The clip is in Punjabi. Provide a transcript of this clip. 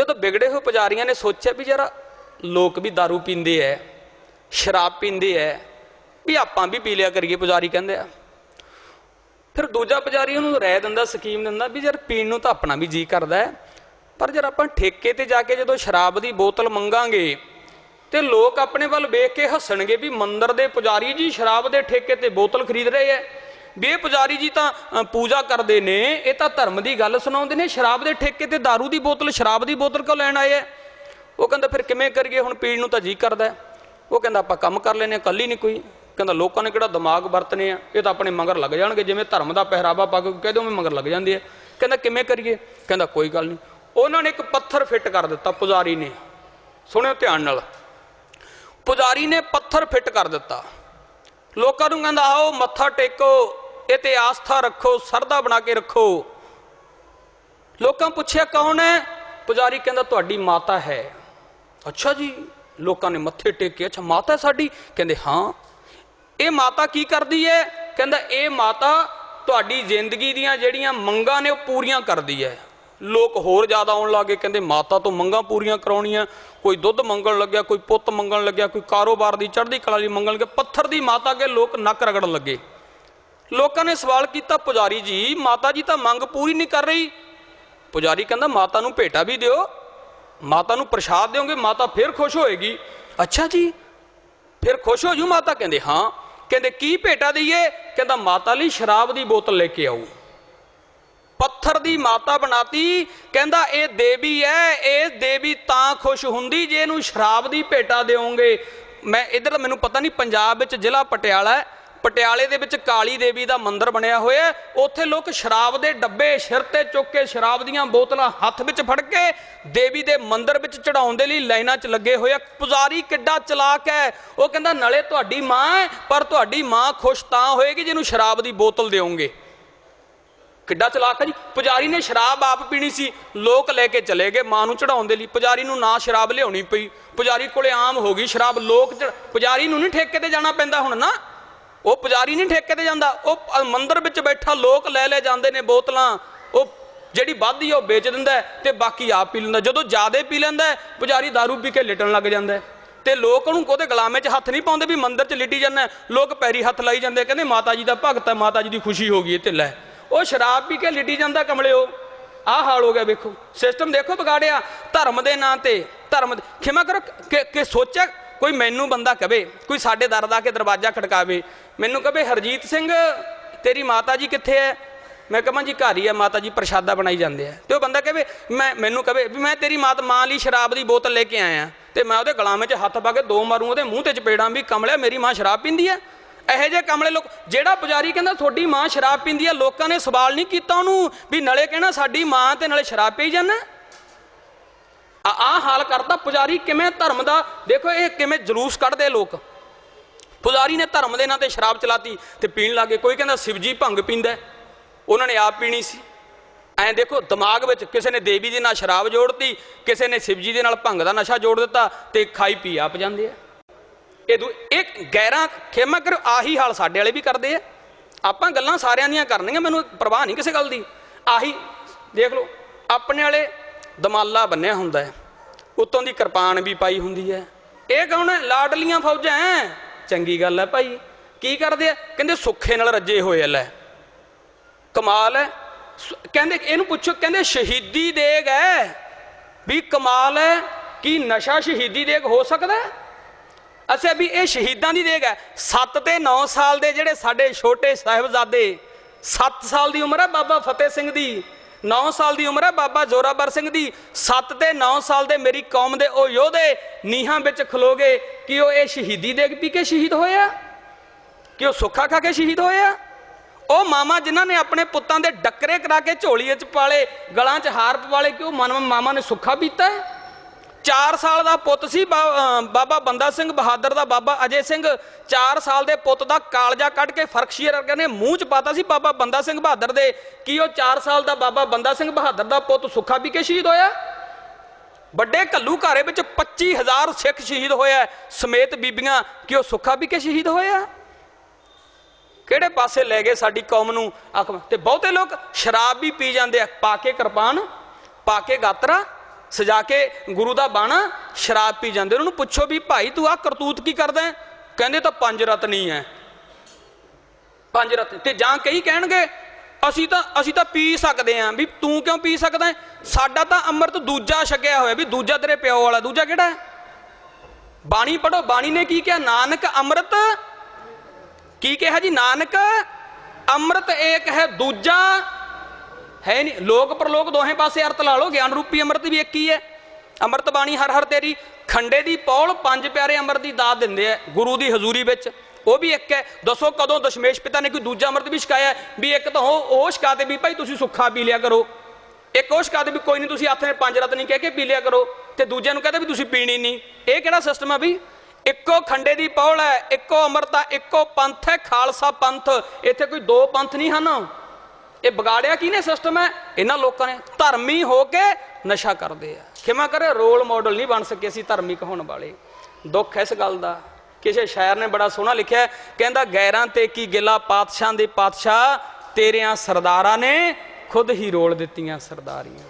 ਜਦੋਂ ਵਿਗੜੇ ਹੋਏ ਪੁਜਾਰੀਆਂ ਨੇ ਸੋਚਿਆ ਵੀ ਜਰਾ ਲੋਕ ਵੀ दारू ਪੀਂਦੇ ਐ, ਸ਼ਰਾਬ ਪੀਂਦੇ ਐ, ਵੀ ਆਪਾਂ ਵੀ ਪੀ ਲਿਆ ਕਰੀਏ ਪੁਜਾਰੀ ਕਹਿੰਦੇ ਆ। ਫਿਰ ਦੂਜਾ ਪੁਜਾਰੀ ਉਹਨੂੰ ਰਾਇ ਦਿੰਦਾ, ਸਕੀਮ ਦਿੰਦਾ ਵੀ ਯਾਰ ਪੀਣ ਨੂੰ ਤਾਂ ਆਪਣਾ ਵੀ ਜੀ ਕਰਦਾ ਪਰ ਜਦ ਆਪਾਂ ਠੇਕੇ ਤੇ ਜਾ ਕੇ ਜਦੋਂ ਸ਼ਰਾਬ ਦੀ ਬੋਤਲ ਮੰਗਾਂਗੇ ਤੇ ਲੋਕ ਆਪਣੇ ਵੱਲ ਵੇਖ ਕੇ ਹੱਸਣਗੇ ਵੀ ਮੰਦਰ ਦੇ ਪੁਜਾਰੀ ਜੀ ਸ਼ਰਾਬ ਦੇ ਠੇਕੇ ਤੇ ਬੋਤਲ ਖਰੀਦ ਰਹੇ ਐ ਵੀ ਪੁਜਾਰੀ ਜੀ ਤਾਂ ਪੂਜਾ ਕਰਦੇ ਨੇ, ਇਹ ਤਾਂ ਧਰਮ ਦੀ ਗੱਲ ਸੁਣਾਉਂਦੇ ਨੇ, ਸ਼ਰਾਬ ਦੇ ਠੇਕੇ ਤੇ दारू ਦੀ ਬੋਤਲ, ਸ਼ਰਾਬ ਦੀ ਬੋਤਲ ਕਿਉਂ ਲੈਣ ਆਏ ਐ? ਉਹ ਕਹਿੰਦਾ ਫਿਰ ਕਿਵੇਂ ਕਰੀਏ, ਹੁਣ ਪੀਣ ਨੂੰ ਤਾਂ ਜੀ ਕਰਦਾ ਉਹ ਕਹਿੰਦਾ ਆਪਾਂ ਕੰਮ ਕਰ ਲੈਨੇ ਕੱਲ ਹੀ ਨਹੀਂ ਕੋਈ। ਕਹਿੰਦਾ ਲੋਕਾਂ ਨੇ ਕਿਹੜਾ ਦਿਮਾਗ ਵਰਤਨੇ ਆ? ਇਹ ਤਾਂ ਆਪਣੇ ਮਗਰ ਲੱਗ ਜਾਣਗੇ, ਜਿਵੇਂ ਧਰਮ ਦਾ ਪਹਿਰਾਵਾ ਪਾ ਕੇ ਕਹਿ ਦਿਓ ਮੈਂ ਮਗਰ ਲੱਗ ਜਾਂਦੇ ਆ। ਕਹਿੰਦਾ ਕਿਵੇਂ ਕਰੀਏ? ਕਹਿੰਦਾ ਕੋਈ ਗੱਲ ਨਹੀਂ। ਉਹਨਾਂ ਨੇ ਇੱਕ ਪੱਥਰ ਫਿੱਟ ਕਰ ਦਿੱਤਾ, ਪੁਜਾਰੀ ਨੇ। ਸੁਣਿਓ ਧਿਆਨ ਨਾਲ। ਪੁਜਾਰੀ ਨੇ ਪੱਥਰ ਫਿੱਟ ਕਰ ਦਿੱਤਾ। ਲੋਕਾਂ ਨੂੰ ਕਹਿੰਦਾ, ਆਓ ਮੱਥਾ ਟੇਕੋ। ਇਹ ਤੇ ਆਸਥਾ ਰੱਖੋ, ਸਰਦਾ ਬਣਾ ਕੇ ਰੱਖੋ। ਲੋਕਾਂ ਪੁੱਛਿਆ ਕੌਣ ਹੈ? ਪੁਜਾਰੀ ਕਹਿੰਦਾ, ਤੁਹਾਡੀ ਮਾਤਾ ਹੈ। ਅੱਛਾ ਜੀ, ਲੋਕਾਂ ਨੇ ਮੱਥੇ ਟੇਕੇ, ਅੱਛਾ, ਮਾਤਾ ਸਾਡੀ? ਕਹਿੰਦੇ, ਹਾਂ। ਇਹ ਮਾਤਾ ਕੀ ਕਰਦੀ ਹੈ? ਕਹਿੰਦਾ, ਇਹ ਮਾਤਾ ਤੁਹਾਡੀ ਜ਼ਿੰਦਗੀ ਦੀਆਂ ਜਿਹੜੀਆਂ ਮੰਗਾਂ ਨੇ, ਉਹ ਪੂਰੀਆਂ ਕਰਦੀ ਹੈ। ਲੋਕ ਹੋਰ ਜ਼ਿਆਦਾ ਆਉਣ ਲੱਗੇ ਕਹਿੰਦੇ, ਮਾਤਾ ਤੋਂ ਮੰਗਾਂ ਪੂਰੀਆਂ ਕਰਾਉਣੀਆਂ। ਕੋਈ ਦੁੱਧ ਮੰਗਣ ਲੱਗਿਆ, ਕੋਈ ਪੁੱਤ ਮੰਗਣ ਲੱਗਿਆ, ਕੋਈ ਕਾਰੋਬਾਰ ਦੀ ਚੜ੍ਹਦੀ ਕਲਾ ਲਈ ਮੰਗਣ ਲੱਗੇ ਪੱਥਰ ਦੀ ਮਾਤਾ ਕੇ ਲੋਕ ਨੱਕ ਰਗੜਨ ਲੱਗੇ। ਲੋਕਾਂ ਨੇ ਸਵਾਲ ਕੀਤਾ, ਪੁਜਾਰੀ ਜੀ, ਮਾਤਾ ਜੀ ਤਾਂ ਮੰਗ ਪੂਰੀ ਨਹੀਂ ਕਰ ਰਹੀ। ਪੁਜਾਰੀ ਕਹਿੰਦਾ, ਮਾਤਾ ਨੂੰ ਭੇਟਾ ਵੀ ਦਿਓ, ਮਾਤਾ ਨੂੰ ਪ੍ਰਸ਼ਾਦ ਦਿਓਗੇ, ਮਾਤਾ ਫਿਰ ਖੁਸ਼ ਹੋਏਗੀ। ਅੱਛਾ ਜੀ, ਫਿਰ ਖੁਸ਼ ਹੋ ਜੂ ਮਾਤਾ? ਕਹਿੰਦੇ, ਹਾਂ। ਕਹਿੰਦੇ, ਕੀ ਭੇਟਾ ਦਈਏ? ਕਹਿੰਦਾ, ਮਾਤਾ ਲਈ ਸ਼ਰਾਬ ਦੀ ਬੋਤਲ ਲੈ ਕੇ ਆਉ ਪੱਥਰ ਦੀ ਮਾਤਾ ਬਣਾਤੀ, ਕਹਿੰਦਾ, ਇਹ ਦੇਵੀ ਹੈ ਇਹ ਦੇਵੀ ਤਾਂ ਖੁਸ਼ ਹੁੰਦੀ ਜੇ ਇਹਨੂੰ ਸ਼ਰਾਬ ਦੀ ਭੇਟਾ ਦਿਓਗੇ। ਮੈਂ, ਇਧਰ ਮੈਨੂੰ ਪਤਾ ਨਹੀਂ, ਪੰਜਾਬ ਵਿੱਚ ਜ਼ਿਲ੍ਹਾ ਪਟਿਆਲਾ ਹੈ ਪਟਿਆਲੇ ਦੇ ਵਿੱਚ ਕਾਲੀ ਦੇਵੀ ਦਾ ਮੰਦਿਰ ਬਣਿਆ ਹੋਇਆ ਹੈ। ਉੱਥੇ ਲੋਕ ਸ਼ਰਾਬ ਦੇ ਡੱਬੇ ਸਿਰ ਤੇ ਚੁੱਕ ਕੇ ਸ਼ਰਾਬ ਦੀਆਂ ਬੋਤਲਾਂ ਹੱਥ ਵਿੱਚ ਫੜ ਕੇ ਦੇਵੀ ਦੇ ਮੰਦਿਰ ਵਿੱਚ ਚੜਾਉਣ ਦੇ ਲਈ ਲਾਈਨਾਂ 'ਚ ਲੱਗੇ ਹੋਏ ਆ। ਪੁਜਾਰੀ ਕਿੱਡਾ ਚਲਾਕ ਹੈ। ਉਹ ਕਹਿੰਦਾ, ਨਾਲੇ ਤੁਹਾਡੀ ਮਾਂ ਹੈ, ਪਰ ਤੁਹਾਡੀ ਮਾਂ ਖੁਸ਼ ਤਾਂ ਹੋਏਗੀ ਜਿਹਨੂੰ ਸ਼ਰਾਬ ਦੀ ਬੋਤਲ ਦਿਓਗੇ। ਕਿੱਡਾ ਚਲਾਕ ਹੈ ਜੀ। ਪੁਜਾਰੀ ਨੇ ਸ਼ਰਾਬ ਆਪ ਪੀਣੀ ਸੀ। ਲੋਕ ਲੈ ਕੇ ਚਲੇ ਗਏ ਮਾਂ ਨੂੰ ਚੜਾਉਣ ਦੇ ਲਈ। ਪੁਜਾਰੀ ਨੂੰ ਨਾ ਸ਼ਰਾਬ ਲਿਆਉਣੀ ਪਈ। ਪੁਜਾਰੀ ਕੋਲੇ ਆਮ ਹੋ ਗਈ ਸ਼ਰਾਬ। ਲੋਕ ਚੜ੍ਹ- ਪੁਜਾਰੀ ਨੂੰ ਨਹੀਂ ਠੇਕੇ ਤੇ ਜਾਣਾ ਪੈਂਦਾ ਹੁਣ ਨਾ। ਉਹ ਪੁਜਾਰੀ ਨਹੀਂ ਠੇਕੇ ਤੇ ਜਾਂਦਾ। ਉਹ ਮੰਦਰ ਵਿੱਚ ਬੈਠਾ ਲੋਕ ਲੈ ਲੈ ਜਾਂਦੇ ਨੇ ਬੋਤਲਾਂ। ਉਹ ਜਿਹੜੀ ਵੱਧਦੀ ਆ ਉਹ ਵੇਚ ਦਿੰਦਾ ਹੈ ਤੇ ਬਾਕੀ ਆਪ ਪੀ ਲੈਂਦਾ। ਜਦੋਂ ਜ਼ਿਆਦਾ ਪੀ ਲੈਂਦਾ ਪੁਜਾਰੀ दारू ਪੀ ਕੇ ਲਿਟਣ ਲੱਗ ਜਾਂਦਾ ਹੈ। ਤੇ ਲੋਕ ਉਹਨੂੰ ਉਹਦੇ ਗੁਲਾਮੇ 'ਚ ਹੱਥ ਨਹੀਂ ਪਾਉਂਦੇ ਵੀ ਮੰਦਰ 'ਚ ਲਿਟੀ ਜਾਂਦਾ ਲੋਕ ਪੈਰੀ ਹੱਥ ਲਾਈ ਜਾਂਦੇ ਕਹਿੰਦੇ ਮਾਤਾ ਜੀ ਦਾ ਭਗਤ ਹੈ, ਮਾਤਾ ਜੀ ਦੀ ਖੁਸ਼ੀ ਹੋ ਗਈ ਇਹ ਤੇ ਲੈ। ਉਹ ਸ਼ਰਾਬ ਪੀ ਕੇ ਲਿਟੀ ਜਾਂਦਾ ਕਮਲਿਓ। ਆਹ ਹਾਲ ਹੋ ਗਿਆ ਵੇਖੋ। ਸਿਸਟਮ ਦੇਖੋ ਵਿਗਾੜਿਆ। ਧਰਮ ਦੇ ਨਾਂ ਤੇ, ਧਰਮ ਖਿਮਾ ਕਰੋ ਕਿ ਸੋਚਿਆ ਕੋਈ ਮੈਨੂੰ ਬੰਦਾ ਕਵੇ ਕੋਈ ਸਾਡੇ ਦਰ ਦਾ ਕੇ ਦਰਵਾਜ਼ਾ ਖੜਕਾਵੇ। ਮੈਨੂੰ ਕਵੇ ਹਰਜੀਤ ਸਿੰਘ, ਤੇਰੀ ਮਾਤਾ ਜੀ ਕਿੱਥੇ ਹੈ ਮੈਂ ਕਹਾਂ ਜੀ ਘਰ ਹੀ ਹੈ ਮਾਤਾ ਜੀ ਪ੍ਰਸ਼ਾਦਾ ਬਣਾਈ ਜਾਂਦੇ ਆ ਤੇ ਉਹ ਬੰਦਾ ਕਹੇ ਮੈਂ, ਮੈਨੂੰ ਕਹੇ ਵੀ ਮੈਂ ਤੇਰੀ ਮਾਤ, ਮਾਂ ਲਈ ਸ਼ਰਾਬ ਦੀ ਬੋਤਲ ਲੈ ਕੇ ਆਇਆ। ਤੇ ਮੈਂ ਉਹਦੇ ਗਲਾਮੇ 'ਚ ਹੱਥ ਪਾ ਕੇ ਦੋ ਮਾਰੂ, ਉਹਦੇ ਮੂੰਹ ਤੇ ਚਪੇੜਾਂ ਵੀ ਕਮਲਿਆ, ਮੇਰੀ ਮਾਂ ਸ਼ਰਾਬ ਪੀਂਦੀ ਆ ਇਹੋ ਜਿਹੇ ਕਮਲੇ ਲੋਕ, ਜਿਹੜਾ ਪੁਜਾਰੀ ਕਹਿੰਦਾ ਤੁਹਾਡੀ ਮਾਂ ਸ਼ਰਾਬ ਪੀਂਦੀ ਆ ਲੋਕਾਂ ਨੇ ਸਵਾਲ ਨਹੀਂ ਕੀਤਾ ਉਹਨੂੰ ਵੀ ਨਲੇ ਕਹਿਣਾ ਸਾਡੀ ਮਾਂ ਤੇ ਨਾਲੇ ਸ਼ਰਾਬ ਪੀ ਜਾਂਦਾ ਆ ਆ ਹਾਲ ਕਰਦਾ ਪੁਜਾਰੀ ਕਿਵੇਂ ਧਰਮ ਦਾ? ਦੇਖੋ ਇਹ ਕਿਵੇਂ ਜਲੂਸ ਕੱਢਦੇ ਲੋਕ। ਪੁਜਾਰੀ ਨੇ ਧਰਮ ਦੇ ਨਾਂ ਤੇ ਸ਼ਰਾਬ ਚਲਾਤੀ ਤੇ ਪੀਣ ਲੱਗੇ ਕੋਈ ਕਹਿੰਦਾ ਸ਼ਿਵਜੀ ਭੰਗ ਪੀਂਦਾ ਉਹਨਾਂ ਨੇ ਆਪ ਪੀਣੀ ਸੀ। ਐਂ ਦੇਖੋ, ਦਿਮਾਗ ਵਿੱਚ ਕਿਸੇ ਨੇ ਦੇਵੀ ਦੇ ਨਾਲ ਸ਼ਰਾਬ ਜੋੜਤੀ, ਕਿਸੇ ਨੇ ਸ਼ਿਵਜੀ ਦੇ ਨਾਲ ਭੰਗ ਦਾ ਨਸ਼ਾ ਜੋੜ ਦਿੱਤਾ ਤੇ ਖਾਈ ਪੀ ਆਪ ਜਾਂਦੇ ਆ। ਇਹ ਦੂ ਇੱਕ ਗੈਰਾਂ ਖੇਮਾ ਕਰ ਆਹੀ ਹਾਲ ਸਾਡੇ ਵਾਲੇ ਵੀ ਕਰਦੇ ਆ। ਆਪਾਂ ਗੱਲਾਂ ਸਾਰਿਆਂ ਦੀਆਂ ਕਰਨੀਆਂ, ਮੈਨੂੰ ਪਰਵਾਹ ਨਹੀਂ ਕਿਸੇ ਗੱਲ ਦੀ। ਆਹੀ, ਦੇਖ ਲਓ, ਆਪਣੇ ਵਾਲੇ ਦਮਾਲਾ ਬੰਨਿਆ ਹੁੰਦਾ ਹੈ। ਉਤੋਂ ਦੀ ਕਿਰਪਾਨ ਵੀ ਪਾਈ ਹੁੰਦੀ ਹੈ। ਇਹ ਕੌਣ ਹੈ? ਲਾਡਲੀਆਂ ਫੌਜਾਂ ਹੈ ਚੰਗੀ ਗੱਲ ਹੈ ਭਾਈ। ਕੀ ਕਰਦੇ ਆ? ਕਹਿੰਦੇ ਸੁੱਖੇ ਨਾਲ ਰੱਜੇ ਹੋਏ ਲੈ। ਕਮਾਲ ਹੈ। ਕਹਿੰਦੇ, ਇਹਨੂੰ ਪੁੱਛੋ, ਕਹਿੰਦੇ ਸ਼ਹੀਦੀ ਦੇਗ ਹੈ। ਵੀ ਕਮਾਲ ਹੈ ਕੀ ਨਸ਼ਾ ਸ਼ਹੀਦੀ ਦੇਗ ਹੋ ਸਕਦਾ ਹੈ? ਅੱਛਾ ਵੀ ਇਹ ਸ਼ਹੀਦਾਂ ਦੀ ਦੇਗ ਹੈ। 7 ਤੇ 9 ਸਾਲ ਦੇ ਜਿਹੜੇ ਸਾਡੇ ਛੋਟੇ ਸਾਹਿਬਜ਼ਾਦੇ 7 ਸਾਲ ਦੀ ਉਮਰ ਹੈ ਬਾਬਾ ਫਤਿਹ ਸਿੰਘ ਦੀ। 9 ਸਾਲ ਦੀ ਉਮਰ ਹੈ। ਬਾਬਾ ਜ਼ੋਰਾਵਰ ਸਿੰਘ ਦੀ 7 ਤੇ 9 ਸਾਲ ਦੇ ਮੇਰੀ ਕੌਮ ਦੇ ਉਹ ਯੋਧੇ ਨੀਹਾਂ ਵਿੱਚ ਖਲੋਗੇ ਕਿ ਉਹ ਇਹ ਸ਼ਹੀਦੀ ਦੇ ਪੀ ਕੇ ਸ਼ਹੀਦ ਹੋਇਆ ਕਿ ਉਹ ਸੁੱਖਾ ਖਾ ਕੇ ਸ਼ਹੀਦ ਹੋਇਆ ਉਹ ਮਾਮਾ ਜਿਨ੍ਹਾਂ ਨੇ ਆਪਣੇ ਪੁੱਤਾਂ ਦੇ ਡੱਕਰੇ ਕਰਾ ਕੇ ਝੋਲੀਏ ਚ ਪਾਲੇ, ਗਲਾਂ 'ਚ ਹਾਰ ਪਵਾਲੇ, ਕਿ ਉਹ ਮਨ ਮਾਮਾ ਨੇ ਸੁੱਖਾ ਪੀਤਾ ਹੈ? 4 ਸਾਲ ਦਾ ਪੁੱਤ ਸੀ ਬਾ- ਬਾਬਾ ਬੰਦਾ ਸਿੰਘ ਬਹਾਦਰ ਦਾ ਬਾਬਾ ਅਜੇ ਸਿੰਘ। 4 ਸਾਲ ਦੇ ਪੁੱਤ ਦਾ ਕਾਲਜਾ ਕੱਢ ਕੇ ਫਰਕਸ਼ੀਅਰ ਵਰਗੇ ਨੇ ਮੂੰਹ 'ਚ ਪਾਤਾ ਸੀ ਬਾਬਾ ਬੰਦਾ ਸਿੰਘ ਬਹਾਦਰ ਦੇ। ਕੀ ਉਹ 4 ਸਾਲ ਦਾ ਬਾਬਾ ਬੰਦਾ ਸਿੰਘ ਬਹਾਦਰ ਦਾ ਪੁੱਤ ਸੁੱਖਾ ਪੀ ਕੇ ਸ਼ਹੀਦ ਹੋਇਆ? ਵੱਡੇ ਕੱਲੂ ਘਾਰੇ ਵਿੱਚ 25000 ਸਿੱਖ ਸ਼ਹੀਦ ਹੋਇਆ ਸਮੇਤ ਬੀਬੀਆਂ, ਕਿ ਉਹ ਸੁੱਖਾ ਪੀ ਕੇ ਸ਼ਹੀਦ ਹੋਇਆ? ਕਿਹੜੇ ਪਾਸੇ ਲੈ ਗਏ ਸਾਡੀ ਕੌਮ ਨੂੰ ਆਖ ਤੇ ਬਹੁਤੇ ਲੋਕ ਸ਼ਰਾਬ ਵੀ ਪੀ ਜਾਂਦੇ ਆ, ਪਾ ਕੇ ਕਿਰਪਾਨ, ਪਾ ਕੇ ਗਾਤਰਾ। ਸਜਾ ਕੇ ਗੁਰੂ ਦਾ ਬਾਣਾ ਸ਼ਰਾਬ ਪੀ ਜਾਂਦੇ। ਉਹਨਾਂ ਨੂੰ ਪੁੱਛੋ ਵੀ, ਭਾਈ, ਤੂੰ ਆ ਕਰਤੂਤ ਕੀ ਕਰਦਾ ਹੈ? ਕਹਿੰਦੇ ਤਾਂ ਪੰਜ ਰਤਨੀ ਹੈ ਪੰਜ ਰਤਨ। ਤੇ ਜਾਂ ਕਈ ਕਹਿਣਗੇ, ਅਸੀਂ ਤਾਂ ਅਸੀਂ ਤਾਂ ਪੀ ਸਕਦੇ ਆਂ ਵੀ ਤੂੰ ਕਿਉਂ ਪੀ ਸਕਦਾ ਸਾਡਾ ਤਾਂ ਅੰਮ੍ਰਿਤ ਦੂਜਾ ਛਕਿਆ ਹੋਇਆ ਵੀ ਦੂਜਾ ਤੇਰੇ ਪਿਓ ਵਾਲਾ, ਦੂਜਾ ਕਿਹੜਾ ਹੈ? ਬਾਣੀ ਪੜੋ ਬਾਣੀ ਨੇ ਕੀ ਕਿਹਾ? ਨਾਨਕ ਅੰਮ੍ਰਿਤ, ਕੀ ਕਿਹਾ ਜੀ? ਨਾਨਕ ਅੰਮ੍ਰਿਤ ਏਕ ਹੈ ਦੂਜਾ ਹੈ ਨਹੀਂ। ਲੋਕ ਪਰਲੋਕ ਦੋਹੇ ਪਾਸੇ ਅਰਥ ਲਾ ਲਓ। ਗਿਆਨ ਰੂਪੀ ਅੰਮ੍ਰਿਤ ਵੀ ਇੱਕ ਹੀ ਹੈ। ਅੰਮ੍ਰਿਤ ਬਾਣੀ ਹਰ ਹਰ ਤੇਰੀ ਖੰਡੇ ਦੀ ਪੌਲ ਪੰਜ ਪਿਆਰੇ ਅੰਮ੍ਰਿਤ ਦੀ ਦਾਤ ਦਿੰਦੇ ਆ ਗੁਰੂ ਦੀ ਹਜ਼ੂਰੀ ਵਿੱਚ। ਉਹ ਵੀ ਇੱਕ ਹੈ। ਦੱਸੋ ਕਦੋਂ ਦਸ਼ਮੇਸ਼ ਪਿਤਾ ਨੇ ਕੋਈ ਦੂਜਾ ਅੰਮ੍ਰਿਤ ਵੀ ਛਕਾਇਆ ਵੀ ਇੱਕ ਤਾਂ ਉਹ ਉਹ ਛਕਾਤੇ ਵੀ ਭਾਈ ਤੁਸੀਂ ਸੁੱਖਾ ਪੀ ਲਿਆ ਕਰੋ। ਇੱਕ ਉਹ ਛਕਾਤੇ ਵੀ ਕੋਈ ਨਹੀਂ ਤੁਸੀਂ ਹੱਥ ਨੇ ਪੰਜ ਰਤ ਨਹੀਂ ਕਹਿ ਕੇ ਪੀ ਲਿਆ ਕਰੋ। ਤੇ ਦੂਜਿਆਂ ਨੂੰ ਕਹਿੰਦੇ ਵੀ ਤੁਸੀਂ ਪੀਣੀ ਨਹੀਂ ਇਹ ਕਿਹੜਾ ਸਿਸਟਮ ਹੈ ਵੀ? ਇੱਕੋ ਖੰਡੇ ਦੀ ਪੌਲ ਹੈ, ਇੱਕੋ ਅੰਮ੍ਰਿਤ ਆ, ਇੱਕੋ ਪੰਥ ਹੈ, ਖਾਲਸਾ ਪੰਥ। ਇੱਥੇ ਕੋਈ ਦੋ ਪੰਥ ਨਹੀਂ ਹਨ। ਇਹ ਵਿਗਾੜਿਆ ਕਿਹਨੇ ਸਿਸਟਮ ਹੈ? ਇਹਨਾਂ ਲੋਕਾਂ ਨੇ ਧਰਮੀ ਹੋ ਕੇ ਨਸ਼ਾ ਕਰਦੇ ਆ। ਖਿਮਾ ਕਰੇ ਰੋਲ ਮਾਡਲ ਨਹੀਂ ਬਣ ਸਕੇ ਅਸੀਂ ਧਾਰਮਿਕ ਹੋਣ ਵਾਲੇ। ਦੁੱਖ ਹੈ ਇਸ ਗੱਲ ਦਾ। ਕਿਸੇ ਸ਼ਾਇਰ ਨੇ ਬੜਾ ਸੋਹਣਾ ਲਿਖਿਆ, ਕਹਿੰਦਾ ਗੈਰਾਂ ਤੇ ਕੀ ਗਿਲਾ ਪਾਤਸ਼ਾਹ ਦੇ ਪਾਤਸ਼ਾਹ, ਤੇਰਿਆਂ ਸਰਦਾਰਾਂ ਨੇ ਖੁਦ ਹੀ ਰੋਲ ਦਿੱਤੀਆਂ ਸਰਦਾਰੀਆਂ।